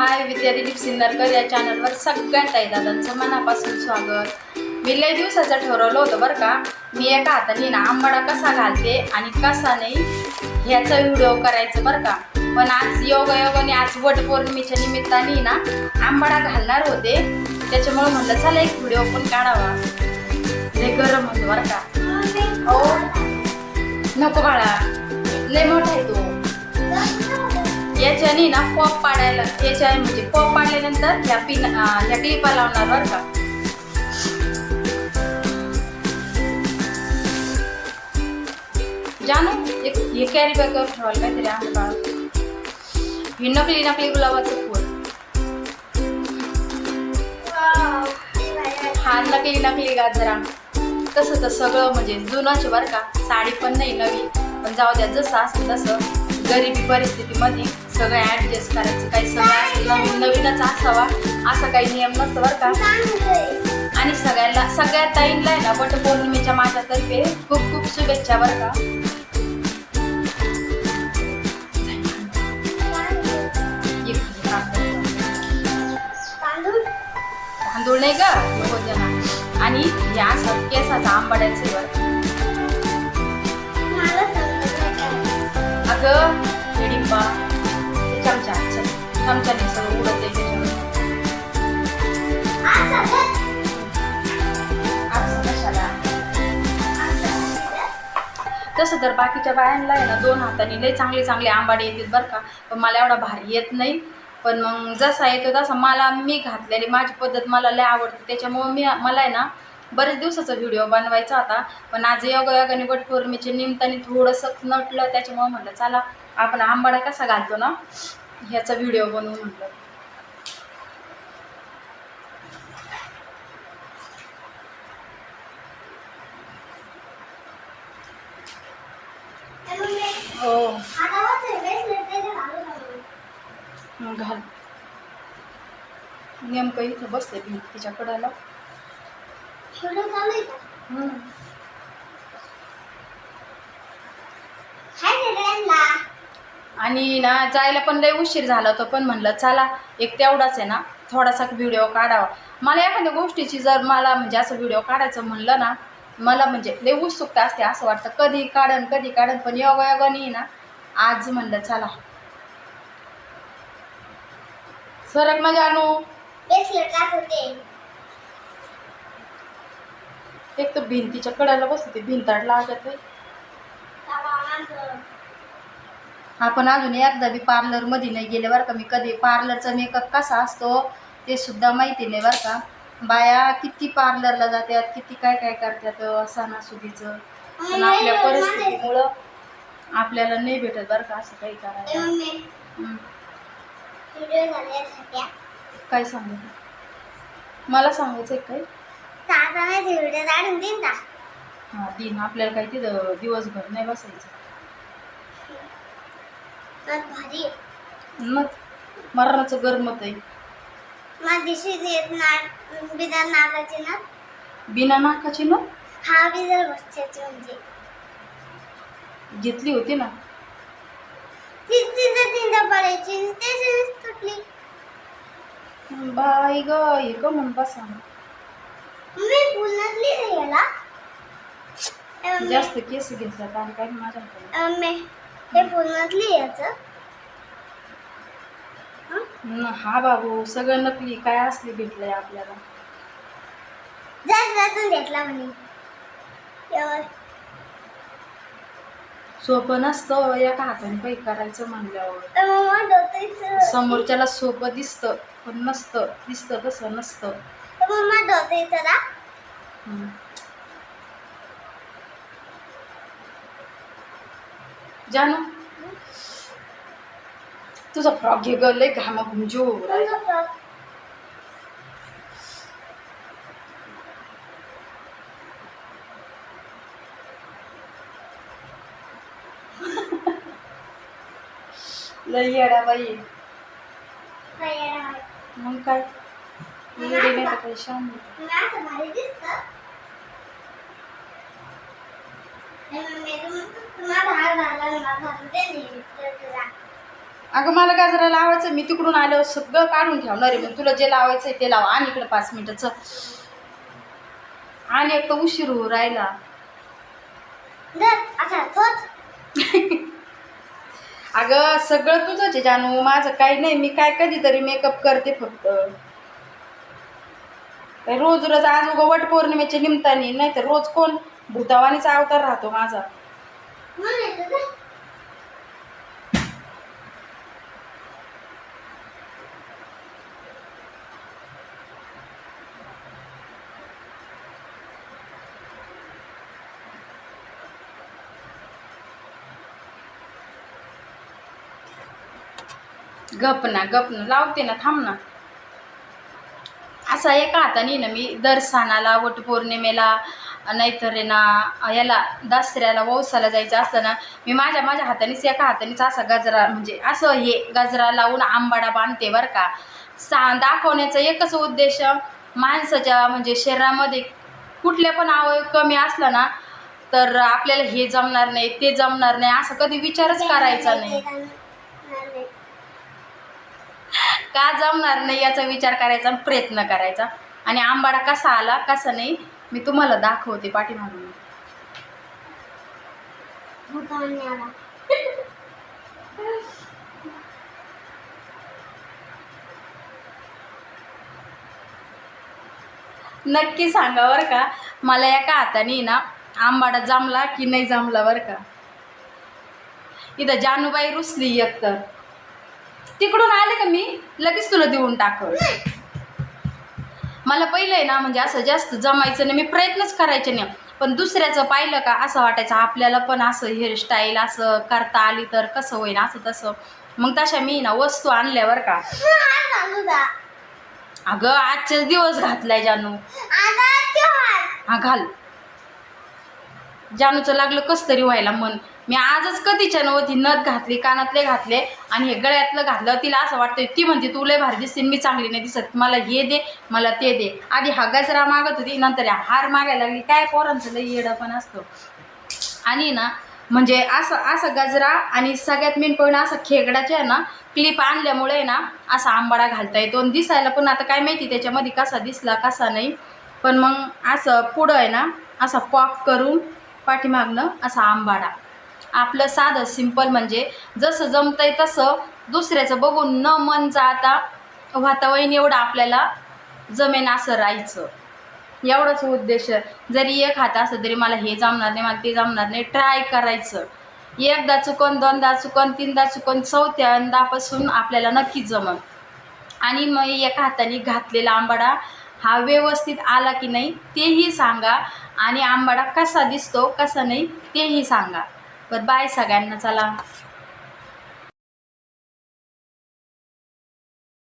हाय विद्या दिलीप सिन्नरकर या चॅनलवर सगळ्या ताई दादांचं मनापासून स्वागत. मी लय दिवसाचं ठरवलं होतं बरं का. मी एका हाताने ना आंबाडा कसा घालते आणि कसा नाही ह्याचा व्हिडिओ करायचं बरं का. पण आज योगायोगाने आज वट पौर्णिमेच्या निमित्ताने ना आंबाडा घालणार होते. त्याच्यामुळे म्हणलं चला एक व्हिडिओ पण काढावा. लय गरम होतं बरं का. हो नको बाळा. लय मोठा आहे तो. याच्याने ना पॉप पाडायला याच्या म्हणजे पॉप पाडल्यानंतर ह्या पिन ह्या क्लिपा लावणार बरं का. जानू एक हे कॅरी बॅगवर ठेवाल काहीतरी आहे बाळ. ही नकली नकली गुलाबाचं फूल. हा नकली नकली गाजरा तसं तर सगळं म्हणजे जुनाचे बरं का. साडी पण नाही नवी पण जाऊ द्या जसं असं तसं. गरिबी परिस्थितीमध्ये सगळं ॲडजस्ट करायचं काही सगळं नवीन नवीनच असावा असा काही नियम नसतं बरं का. आणि सगळ्यांना सगळ्या ताईंना आहे ना वट पौर्णिमेच्या माझ्यातर्फे खूप खूप शुभेच्छा बरं का. तांदूळ नाही ग भोजना आणि या असं केसाचा आंबाड्याचे वर अगं हिडिंबा सगळं उडत आहे तसं तर बाकीच्या बायांना आहे ना दोन हाताने लय चांगले चांगले आंबाडे येतात बरं का. पण मला एवढा भारी येत नाही. पण मग जसा येतो तसा मला मी घातलेली माझी पद्धत मला लय आवडते. त्याच्यामुळं मी मला आहे ना बरेच दिवसाचा व्हिडिओ बनवायचा होता. पण आज योगायोगाने वट पौर्णिमेच्या निमित्ताने थोडंसं नटलं त्याच्यामुळं म्हटलं चला आपण आंबाडा कसा घालतो ना ह्याचा व्हिडिओ बनवून म्हटलं. हो. घाल. नेमकं इथं बसते मी तिच्या कडाला. हम्म. आणि ना जायला पण लय उशीर झाला होता पण म्हणलं चला एक तेवढाच आहे ना थोडासा व्हिडिओ काढावा. मला एखाद्या गोष्टीची जर मला म्हणजे असं व्हिडिओ काढायचं म्हणलं ना मला म्हणजे लय उत्सुकता असते असं वाटतं कधी काढन कधी काढन पण योगायोगाने ना आज म्हणलं चला. सरक ना जानू एक तर भिंतीच्या कडाला बसते भिंताड लागत आपण अजून एकदा बी पार्लरमध्ये नाही गेले बरं का. मी कधी पार्लरचा मेकअप कसा असतो ते सुद्धा माहिती नाही बरं का. बाया किती पार्लरला जातात किती काय काय करतात सणासुदीचं. पण आपल्या परिस्थितीमुळं आपल्याला नाही भेटत बरं का असं काही करायला. काय सांगू? मला सांगायचं आहे काय? हां दिन आपल्याला काही तिथं दिवसभर नाही बसायचं. मग? मरणाचं गरमत आहे. बिना नागाची ना. बिना नाकाची ना? हा बिजल बसच्याची म्हणजे. घेतली होती ना? ती तिथं तिथं पडायची तुटली. बाई ग हे ग म्हणून बसा ना. मी पुण्यातली याला. जास्त केस घेतल्यात आणि काही माझ्याकडे. अं, मी- हे पुण्यातली याचं. हं? न- हा बाबू सगळं नकली काय असली भेटलंय आपल्याला? जातून घेतला म्हणे. एवढं. सोपं नसतं एका हाताने काही करायचं म्हणल्यावर. तर मग मग डोक्याचं- समोरच्याला सोपं दिसतं पण नसतं दिसतं तसं नसतं. तर मग मग डोक्याचं ना? हम्म. जानू। तुझा फ्रॉक घे ग लय घामा घुमजो लई येडा बाई. मग काय? येडे नाही तर काही शान नाही. अगं मला गाजरा लावायचं मी तिकडून आल्यावर सगळं काढून ठेवणार आहे. मग तुला जे लावायचं आहे ते लावा. आणि इकडे पाच मिनिटाचं आणि एक तर उशीर होऊ राहिला. अगं सगळं तुझंच आहे जानू. माझं काही नाही. मी काय कधीतरी मेकअप करते फक्त. रोज रोज आज उगा वट पौर्णिमेच्या निमित्ताने. नाही तर रोज कोण? भूतावानीचा अवतार राहतो माझा. गप ना गप ना लावते ना थांब ना असा एका हाताने ना मी दर सणाला वटपौर्णिमेला नाहीतर आहे ना याला दसऱ्याला वौसाला जायचं असलं ना मी माझ्या माझ्या हातानेच एका हातानेच असा गजरा म्हणजे असं हे गजरा लावून आंबाडा बांधते बरं का सा दाखवण्याचा एकच उद्देश माणसाच्या म्हणजे शरीरामध्ये कुठले पण आवय कमी असला ना तर आपल्याला हे जमणार नाही ते जमणार नाही असं कधी विचारच करायचा नाही. का जमणार नाही याचा विचार करायचा आणि प्रयत्न करायचा? आणि आंबाडा कसा आला कसा नाही मी तुम्हाला दाखवते पाठीमागून. नक्की सांगा बरं का मला एका हाताने ना आंबाडा जमला की नाही जमला बरं का? इथं जानूबाई रुसली एकतर तिकडून आले का मी? लगेच तुला देऊन टाकल. मला पहिलं आहे ना म्हणजे असं जास्त जमायचं नाही मी प्रयत्नच करायचे नाही. पण दुसऱ्याचं पाहिलं का असं वाटायचं आपल्याला पण असं हेअरस्टाईल असं करता आली तर कसं होईन असं तसं. मग तशा मी ना वस्तू आणल्या बरं का. अगं आजचेच दिवस घातलाय जानू. हा घाल. जानूचं लागलं कस तरी व्हायला मन. मी आजच कधीच्या नव्हती नथ घातली कानातले घातले आणि हे गळ्यातलं घातलं. तिला असं वाटतंय ती म्हणते तू लय भारी दिसते मी चांगली नाही दिसत. मला हे दे मला ते दे. आधी हा गजरा मागत होती नंतर या हार मागायला लागली. काय पोरांचं लय येडं पण असतं. आणि ना म्हणजे असं असं गजरा आणि सगळ्यात मेन पॉईंट असं खेकडाचे आहे ना क्लिप आणल्यामुळे आहे ना असा आंबाडा घालता येतो. आणि दिसायला पण आता काय माहिती त्याच्यामध्ये कसा दिसला कसा नाही. पण मग असं पुढं आहे ना असा पॉप करून पाठीमागणं असा आंबाडा. आपलं साधं सिंपल म्हणजे जसं जमतंय तसं दुसऱ्याचं बघून न मन जाता वातावरण एवढं आपल्याला जमेन असं राहायचं. एवढाच उद्देश. जरी एक हात असं तरी मला हे जमणार नाही मला ते जमणार नाही ट्राय करायचं. एकदा चुकन दोनदा चुकन तीनदा चुकन चौथ्यांदापासून आपल्याला नक्कीच जमल आणि मग एका हाताने घातलेला आंबाडा हा व्यवस्थित आला की नाही तेही सांगा. आणि आंबाडा कसा दिसतो कसा नाही तेही सांगा. बरं बाय सगळ्यांना चला.